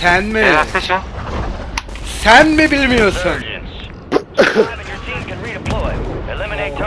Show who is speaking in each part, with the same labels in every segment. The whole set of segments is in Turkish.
Speaker 1: Sen mi?
Speaker 2: Beyler seçin.
Speaker 1: Sen mi bilmiyorsun?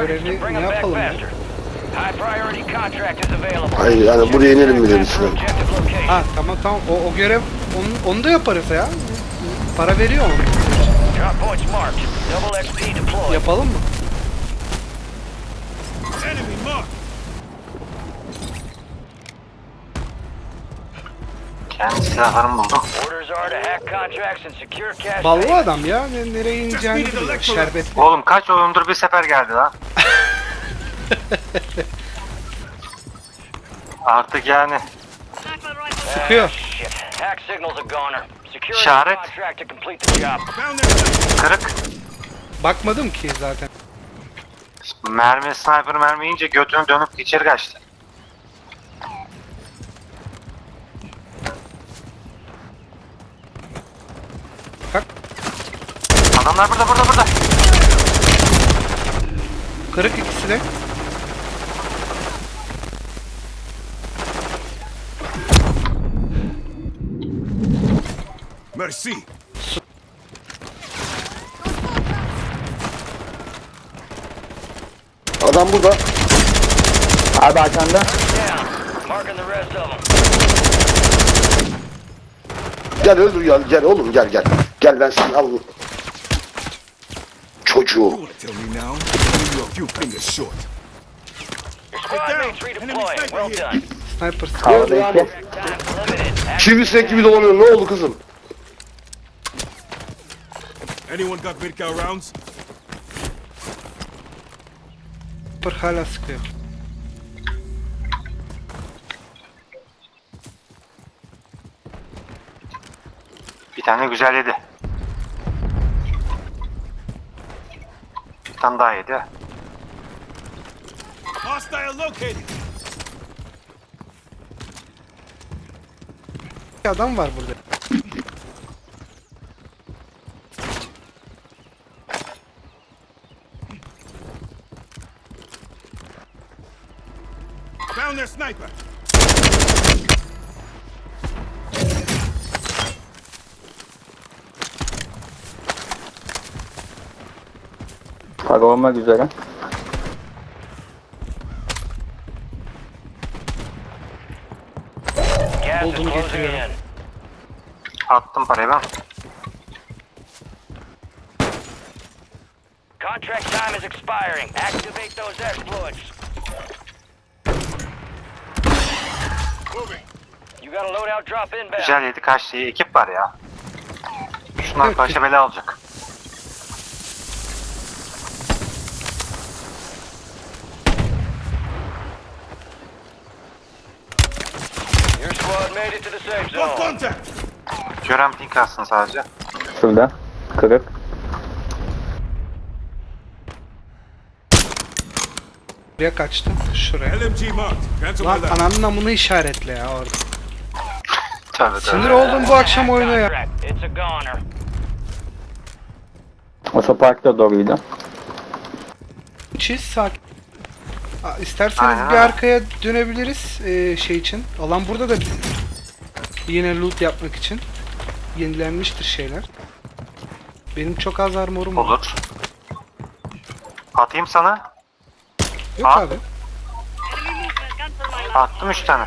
Speaker 1: Görevi ne yapalım ya?
Speaker 3: Hayır, yani buraya inelim mi
Speaker 4: location.
Speaker 1: Ha tamam tamam o, o görev onu, onu da yaparız ya. Para veriyor
Speaker 4: deployed.
Speaker 1: Yapalım mı?
Speaker 2: Kendi silahlarımı buldum.
Speaker 4: Orders are to hack contracts and secure cash
Speaker 1: Ballı adam ya. Ne, nereye ineceğini biliyor. Şerbet.
Speaker 2: Oğlum kaç oyundur bir sefer geldi lan. Artık yani
Speaker 1: Sıkıyor.
Speaker 4: Ah, shit. Hack signals a goner. Secure the
Speaker 2: İşaret.
Speaker 4: contract to complete the job.
Speaker 2: kırık.
Speaker 1: Bakmadım ki zaten.
Speaker 2: Mermi, sniper mermi yiyince götünü dönüp içeri kaçtı. Adamlar burada burada burada.
Speaker 1: kırık ikisi de.
Speaker 5: Merci.
Speaker 3: Adam burada.
Speaker 6: Abi arkanda.
Speaker 3: Gel öldür gel, gel oğlum gel gel. Gel ben seni al. Çocuğu.
Speaker 5: You wanna tell me now? You're a few fingers short.
Speaker 4: Your squad mates redeploying. Well done.
Speaker 1: Sniper.
Speaker 6: Havada iki.
Speaker 4: Time's limited. Hack
Speaker 3: Şimdi sinek gibi dolanıyor. Ne oldu kızım?
Speaker 5: Anyone got Vidka rounds?
Speaker 1: Sniper hala sıkıyor.
Speaker 2: Bir tane güzel yedi. Bir tane daha yedi.
Speaker 5: Hostile located.
Speaker 1: Bir adam var burada.
Speaker 5: Found their sniper.
Speaker 6: Para olmak üzere.
Speaker 1: Buldum, getiriyorum.
Speaker 2: Attım parayı ben.
Speaker 4: Contract time is expiring. Activate those exploits. You got a loadout drop inbound.
Speaker 2: Güzel yedi kaçtı. Ekip var ya. Şunlar başa bela alacak.
Speaker 4: Your squad made it to the safe
Speaker 5: Got
Speaker 4: zone.
Speaker 5: contact.
Speaker 2: Gören pink atsın sadece.
Speaker 6: Şurada. Kırık.
Speaker 1: Buraya kaçtı. Şuraya.
Speaker 5: LMG marked.
Speaker 1: Lan ananın namını işaretle ya orada.
Speaker 2: Tabii
Speaker 1: Sinir
Speaker 2: tabii.
Speaker 1: oldum bu akşam oyuna ya.
Speaker 6: Otoparkta doğruydu.
Speaker 1: Çiz sakin. İsterseniz
Speaker 2: Aynen
Speaker 1: bir arkaya dönebiliriz ee, şey için. Alan burada da yine loot yapmak için. Yenilenmiştir şeyler. Benim çok az armorum var.
Speaker 2: Olur. Atayım sana.
Speaker 1: Yok
Speaker 2: Aa.
Speaker 1: abi.
Speaker 2: Attım üç tane.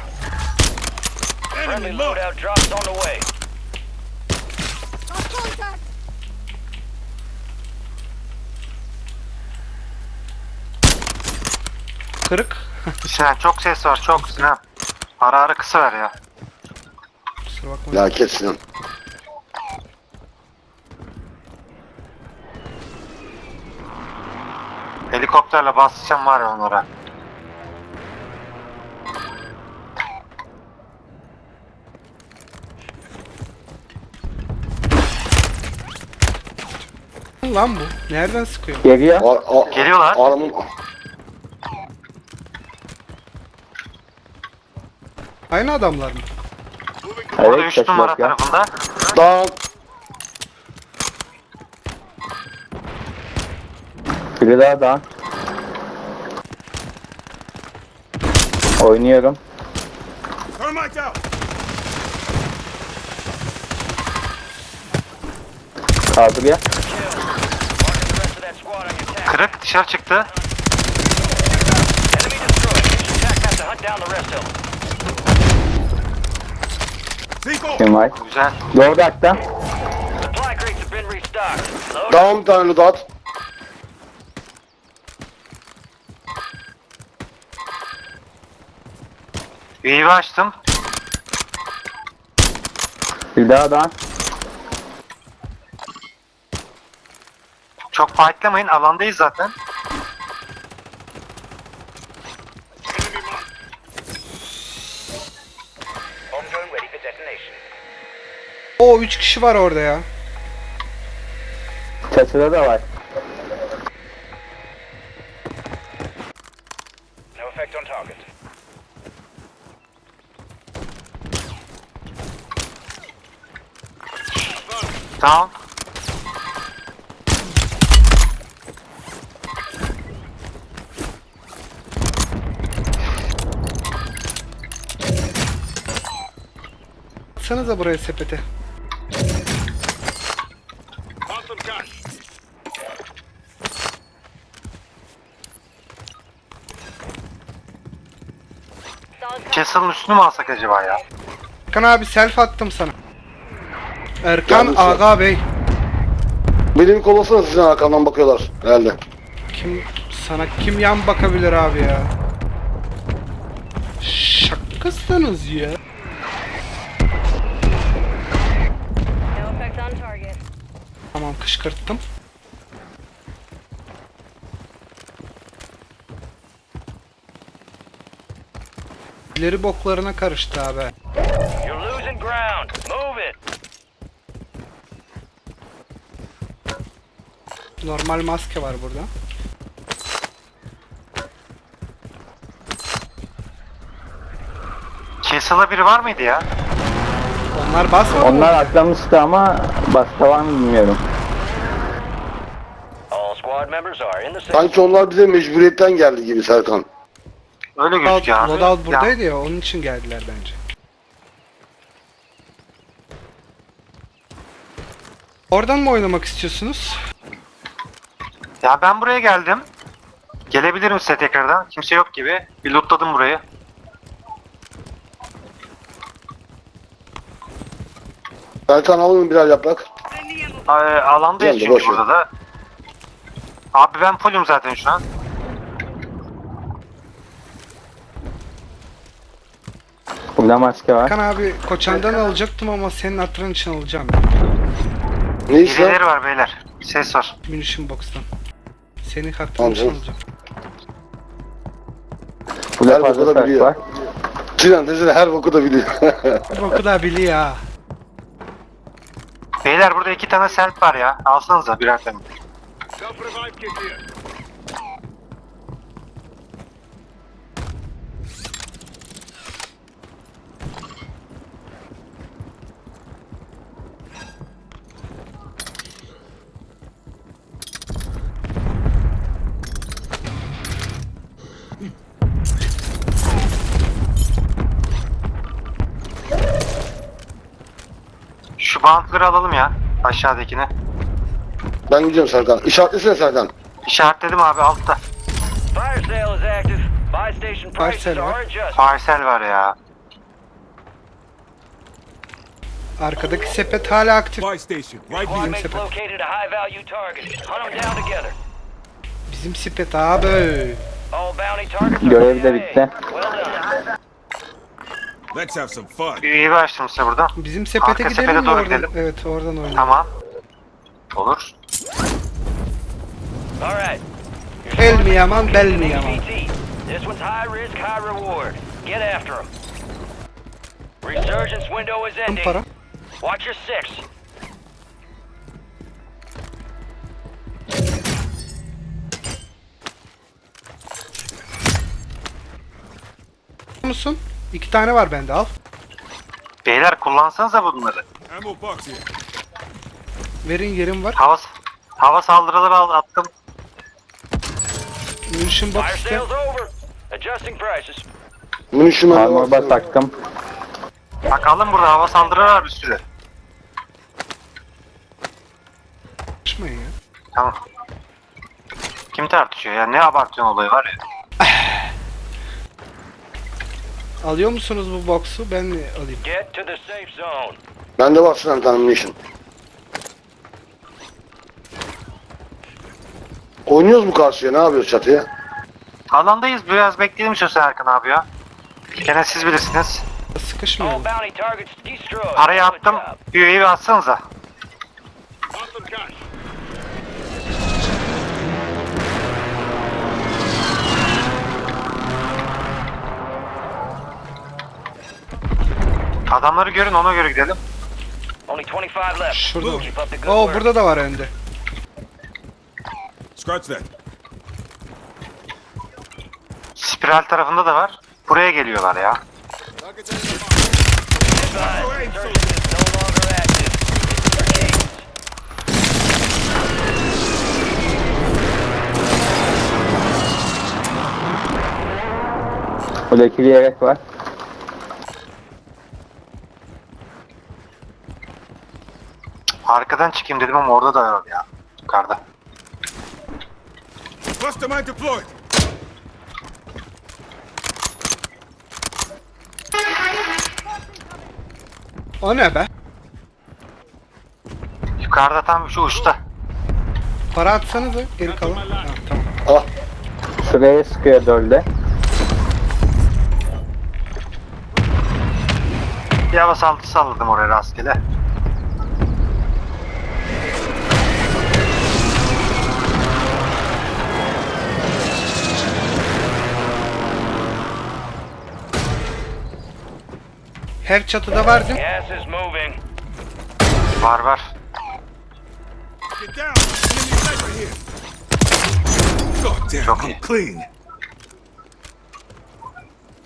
Speaker 4: Friendly
Speaker 5: Enemy
Speaker 4: loadout drops on the way.
Speaker 1: Kırık.
Speaker 2: Sinan çok ses var çok Sinan. Ara ara kısa ver ya.
Speaker 3: Ya
Speaker 1: Kusura bakmayın.
Speaker 3: kes Sinan.
Speaker 2: Helikopterle basacağım var ya onlara.
Speaker 1: Lan bu. Nereden sıkıyor?
Speaker 3: A,
Speaker 2: Geliyorlar.
Speaker 3: Adamın
Speaker 1: Aynı adamlar mı?
Speaker 6: Evet.
Speaker 2: 3
Speaker 6: ses
Speaker 2: numara
Speaker 6: ya.
Speaker 2: tarafında.
Speaker 3: daha
Speaker 6: Biri daha daha. Oynuyorum.
Speaker 4: Your tag.
Speaker 2: Kırık dışarı çıktı.
Speaker 4: Enemy destroyed. Tac map to hunt down the rest of them.
Speaker 6: Kim var?
Speaker 2: Güzel.
Speaker 6: Doğru hatta.
Speaker 3: Tamam bir tane at.
Speaker 2: UAV açtım.
Speaker 6: Bir daha daha.
Speaker 2: Çok fightlamayın. Alandayız zaten.
Speaker 1: O 3 kişi var orada ya.
Speaker 6: Çatıda da var.
Speaker 4: No effect on target.
Speaker 2: Tamam.
Speaker 1: Atsanıza buraya sepete.
Speaker 2: Castle'ın üstünü mü alsak acaba ya?
Speaker 1: Erkan abi self attım sana. Erkan
Speaker 3: Yalnız-
Speaker 1: Aga Bey.
Speaker 3: Beni bir kollasana sizin arkamdan bakıyorlar herhalde.
Speaker 1: Kim sana kim yan bakabilir abi ya? Şakasınız ya.
Speaker 7: No effect on target.
Speaker 1: Tamam kışkırttım. İleri boklarına karıştı abi.
Speaker 4: You're losing ground. Move it.
Speaker 1: Normal maske var burada.
Speaker 2: Castle'da biri var mıydı ya?
Speaker 1: Onlar basmadı mı?
Speaker 6: Onlar atlamıştı ama başka var mı bilmiyorum.
Speaker 4: All squad members are in the safe.
Speaker 3: Sanki onlar bize mecburiyetten geldi gibi Serkan.
Speaker 2: Öyle gözüküyor abi.
Speaker 1: loadout
Speaker 2: Ya,
Speaker 1: buradaydı ya onun için geldiler bence. Oradan mı oynamak istiyorsunuz?
Speaker 2: ya ben buraya geldim. Gelebilirim size tekrardan. Kimse yok gibi. Bir lootladım burayı.
Speaker 3: Serkan alalım birer yaprak.
Speaker 2: Ay, alandayız
Speaker 3: Geldi,
Speaker 2: çünkü
Speaker 3: boş ver.
Speaker 2: burada da. Abi ben fullüm zaten şu an.
Speaker 6: Burada maske var.
Speaker 1: Kan abi koçandan alacaktım ama senin hatırın için alacağım.
Speaker 3: Ne işler?
Speaker 2: Birileri var beyler. Ses var.
Speaker 1: Munition box'tan. Senin hatırın
Speaker 3: Tamam
Speaker 1: için
Speaker 3: canım.
Speaker 1: alacağım.
Speaker 6: Burada
Speaker 3: Her
Speaker 6: fazla
Speaker 3: boku da biliyor.
Speaker 6: var.
Speaker 3: Sinan desene her boku da biliyor.
Speaker 1: Boku da biliyor ha.
Speaker 2: Beyler burada iki tane self var ya. Alsanıza birer tane.
Speaker 5: Self-revive kit here.
Speaker 2: Şu bantları alalım ya. Aşağıdakini.
Speaker 3: ben gidiyorum Serkan. İşaretlesene Serkan.
Speaker 2: İşaretledim abi altta.
Speaker 4: Fire sale is active. Buy station
Speaker 1: Fire
Speaker 4: prices
Speaker 1: sale
Speaker 4: are
Speaker 1: var.
Speaker 4: adjusted.
Speaker 2: Parsel var ya.
Speaker 1: Arkadaki sepet hala aktif.
Speaker 5: Buy station. Right
Speaker 4: Squad
Speaker 5: here.
Speaker 4: mates
Speaker 1: sepet.
Speaker 4: located a high value target. Hunt them down together.
Speaker 1: Bizim sepet abi.
Speaker 4: All bounty targets are
Speaker 6: Görev de bitti.
Speaker 4: Well done.
Speaker 5: Let's have some fun.
Speaker 2: UAV açtım size burada.
Speaker 1: Bizim sepete
Speaker 2: Arka
Speaker 1: gidelim
Speaker 2: sepete
Speaker 1: mi
Speaker 2: doğru
Speaker 1: oradan?
Speaker 2: gidelim.
Speaker 1: Evet oradan oynayalım.
Speaker 2: Tamam. Olur.
Speaker 4: All right.
Speaker 1: El mi yaman, bel mi yaman.
Speaker 4: This one's high risk, high reward. Get after them. Resurgence window is ending.
Speaker 1: para.
Speaker 4: Watch your six.
Speaker 1: musun? İki tane var bende al.
Speaker 2: Beyler kullansanıza bunları.
Speaker 5: Ammo box here.
Speaker 1: Verin yerim var.
Speaker 2: Hava, hava saldırıları al, attım.
Speaker 1: Munition box
Speaker 4: Fire
Speaker 1: iste.
Speaker 4: sale's over. Adjusting prices.
Speaker 3: Munition
Speaker 6: Armor bas taktım.
Speaker 2: Bak alın burada hava saldırıları var bir sürü. Tamam. Kim tartışıyor ya? Ne abartıyorsun olayı var ya.
Speaker 1: Alıyor musunuz bu box'u? Ben mi alayım?
Speaker 4: Get to the safe zone.
Speaker 3: Bende var Sinan Damnation. Oynuyoruz mu karşıya? Ne yapıyoruz çatıya?
Speaker 2: Alandayız. Biraz bekleyelim şu Serkan abi ya. Gene siz bilirsiniz.
Speaker 4: All
Speaker 1: Sıkışmayalım.
Speaker 4: bounty targets destroyed.
Speaker 2: Parayı
Speaker 4: Good
Speaker 2: attım. bir atsanıza.
Speaker 5: Awesome.
Speaker 2: Adamları görün ona göre gidelim.
Speaker 4: Only 25 left.
Speaker 1: Şurada var.
Speaker 4: Keep up the good
Speaker 1: Oo
Speaker 4: work.
Speaker 1: burada da var önde.
Speaker 5: Scratch that.
Speaker 2: Spiral tarafında da var. Buraya geliyorlar ya.
Speaker 4: Advise, insurgent is no longer active. Engage.
Speaker 6: Burada ikili yelek var.
Speaker 2: Arkadan çıkayım dedim ama orada da var ya. Yukarıda.
Speaker 5: Cluster mine deployed.
Speaker 1: O ne be?
Speaker 2: Yukarıda tam şu uçta.
Speaker 1: Para atsanıza geri kalan. Ha, tamam.
Speaker 3: Ah
Speaker 6: Şuraya sıkıyor dölde.
Speaker 2: Bir hava saltı salladım oraya rastgele.
Speaker 1: Her çatıda var değil mi?
Speaker 4: Gas is moving.
Speaker 2: Var var. Çok iyi.
Speaker 5: clean.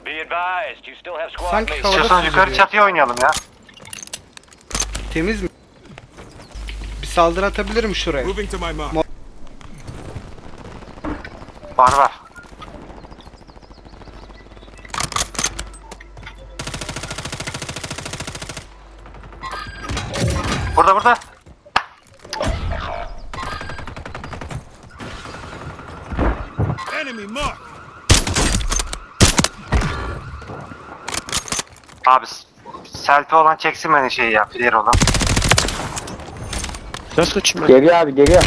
Speaker 4: Be advised, you still have squad
Speaker 1: Sanki
Speaker 4: mates.
Speaker 1: havada
Speaker 2: İstiyorsanız yukarı
Speaker 1: süzülüyor.
Speaker 2: çatıya oynayalım ya.
Speaker 1: Temiz mi? Bir saldırı atabilirim şuraya.
Speaker 5: Moving to my mark.
Speaker 2: Var var. Burada burada.
Speaker 5: Enemy mark.
Speaker 2: Abi selfie olan çeksin beni şey ya. Flare olan.
Speaker 6: Geliyor abi geliyor.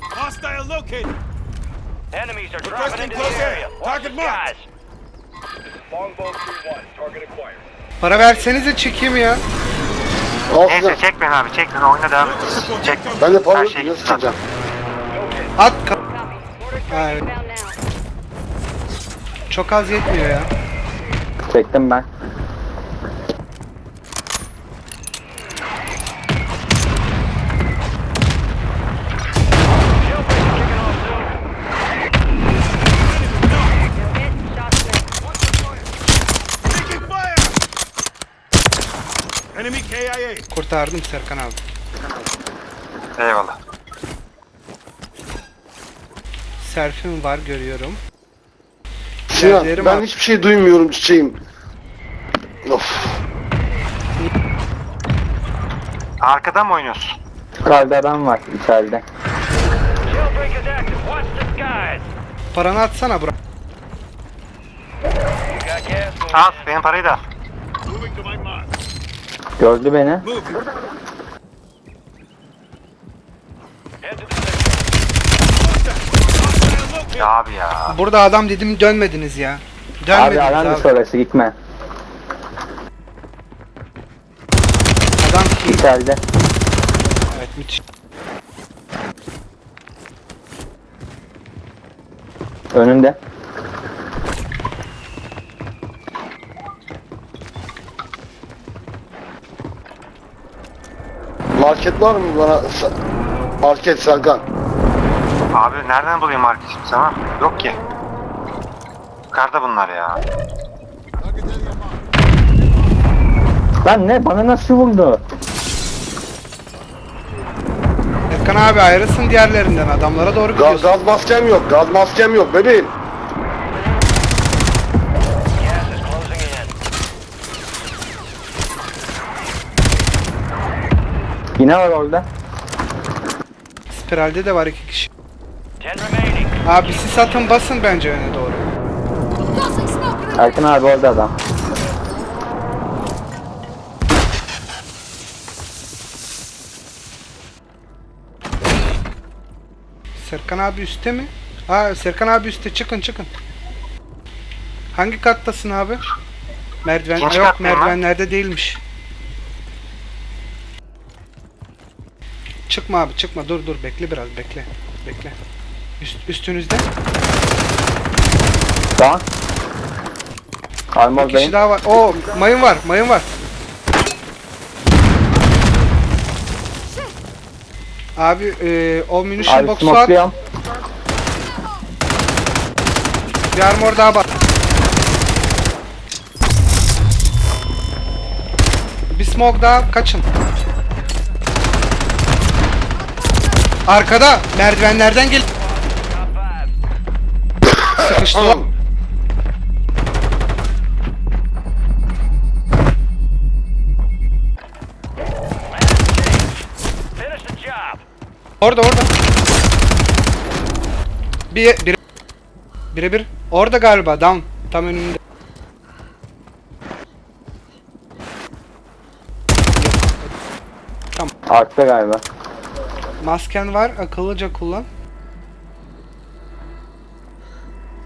Speaker 5: Hostile located.
Speaker 4: Enemies are dropping into the area. Watch
Speaker 5: Target marked. Longbow 3-1. Target acquired.
Speaker 1: Para versenize çekeyim ya.
Speaker 3: al
Speaker 2: Neyse
Speaker 3: Sinan.
Speaker 2: çek beni abi çek beni oyuna devam et. Çek.
Speaker 3: Ben de para
Speaker 2: Her şey
Speaker 3: Nasıl
Speaker 2: güzel.
Speaker 3: çıkacağım?
Speaker 1: At ka-
Speaker 7: now.
Speaker 1: Çok az yetmiyor ya.
Speaker 6: Çektim ben.
Speaker 1: Kurtardım Serkan abi.
Speaker 2: Eyvallah.
Speaker 1: Selfie'm var görüyorum.
Speaker 3: Sinan
Speaker 1: Yerlerim
Speaker 3: ben
Speaker 1: al.
Speaker 3: hiçbir şey duymuyorum çiçeğim. Of.
Speaker 2: Arkadan mı oynuyorsun?
Speaker 6: Yukarıda adam var içeride.
Speaker 4: Jailbreak is active. Watch the skies.
Speaker 1: Paranı atsana bura.
Speaker 4: You got gas moving.
Speaker 2: Al benim parayı da. al.
Speaker 6: Gördü beni.
Speaker 2: Ya abi ya.
Speaker 1: Burada adam dedim dönmediniz ya.
Speaker 6: Abi
Speaker 1: Dönmediniz abi.
Speaker 6: dışı orası gitme.
Speaker 1: Adam.
Speaker 6: İçeride.
Speaker 1: Evet müthiş.
Speaker 6: Önümde.
Speaker 3: Market var mı bana? Sa- Market Serkan.
Speaker 2: Abi nereden bulayım market şimdi sana? Yok ki. Yukarıda bunlar ya.
Speaker 6: Lan ne? Bana nasıl vurdu?
Speaker 1: Serkan abi ayrılsın diğerlerinden. Adamlara doğru
Speaker 3: Gaz,
Speaker 1: gidiyorsun.
Speaker 3: gaz maskem yok. Gaz maskem yok bebeğim.
Speaker 4: Gas is closing in.
Speaker 6: Yine var orada.
Speaker 1: Spiralde de var iki kişi. Abi siz atın basın bence öne doğru.
Speaker 6: Erkan abi orada adam.
Speaker 1: Serkan abi üstte mi? Ha Serkan abi üstte çıkın çıkın. Hangi kattasın abi? Merdiven
Speaker 2: İkinci
Speaker 1: yok merdivenlerde değilmiş. Çıkma abi çıkma dur dur bekle biraz bekle. Bekle. Üst, üstünüzde.
Speaker 6: Tamam.
Speaker 1: Bir kişi
Speaker 6: Armordayım.
Speaker 1: daha var. Oo mayın var mayın var. Abi e, o munition
Speaker 6: Abi
Speaker 1: at.
Speaker 6: smokluyorum.
Speaker 1: Bir armor daha bak. Bir smoke daha kaçın. Arkada merdivenlerden gel. Sıkıştılar. Orada orada. Bir bir bire bir. Orada galiba down. Tam önümde.
Speaker 6: Artta galiba.
Speaker 1: Masken var. Akıllıca kullan.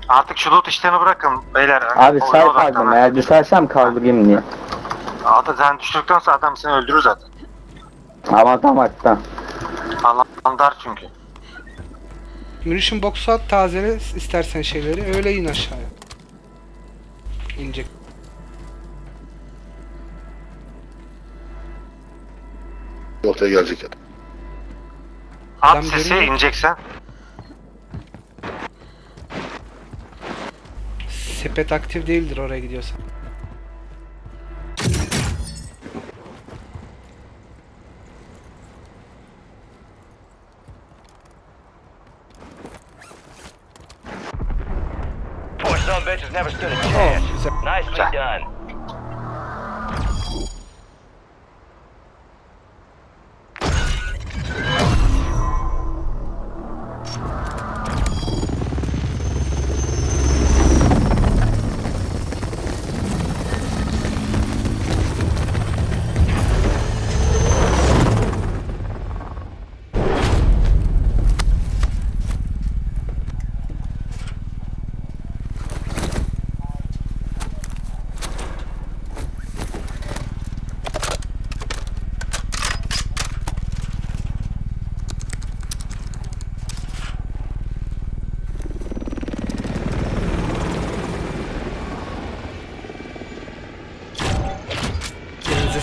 Speaker 2: Artık şu loot işlerini bırakın beyler.
Speaker 6: Abi
Speaker 2: Oyuna
Speaker 6: sağ
Speaker 2: odaklanın.
Speaker 6: kaldım. Eğer düşersem kaldırayım diye.
Speaker 2: Ata sen düştükten sonra adam seni öldürür zaten.
Speaker 6: Ama tam artta.
Speaker 2: Alan dar çünkü.
Speaker 1: Munition box'u at tazele istersen şeyleri. Öyle in aşağıya. İnecek.
Speaker 3: Ortaya gelecek adam.
Speaker 2: At
Speaker 1: Adam
Speaker 2: sesi
Speaker 1: görünüyor.
Speaker 2: ineceksen.
Speaker 1: Sepet aktif değildir oraya gidiyorsan.
Speaker 4: Poor son bitch has never stood a
Speaker 1: Oh,
Speaker 4: chance.
Speaker 1: güzel.
Speaker 4: Nicely done.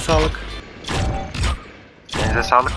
Speaker 1: Sağlık.
Speaker 2: Elinize sağlık.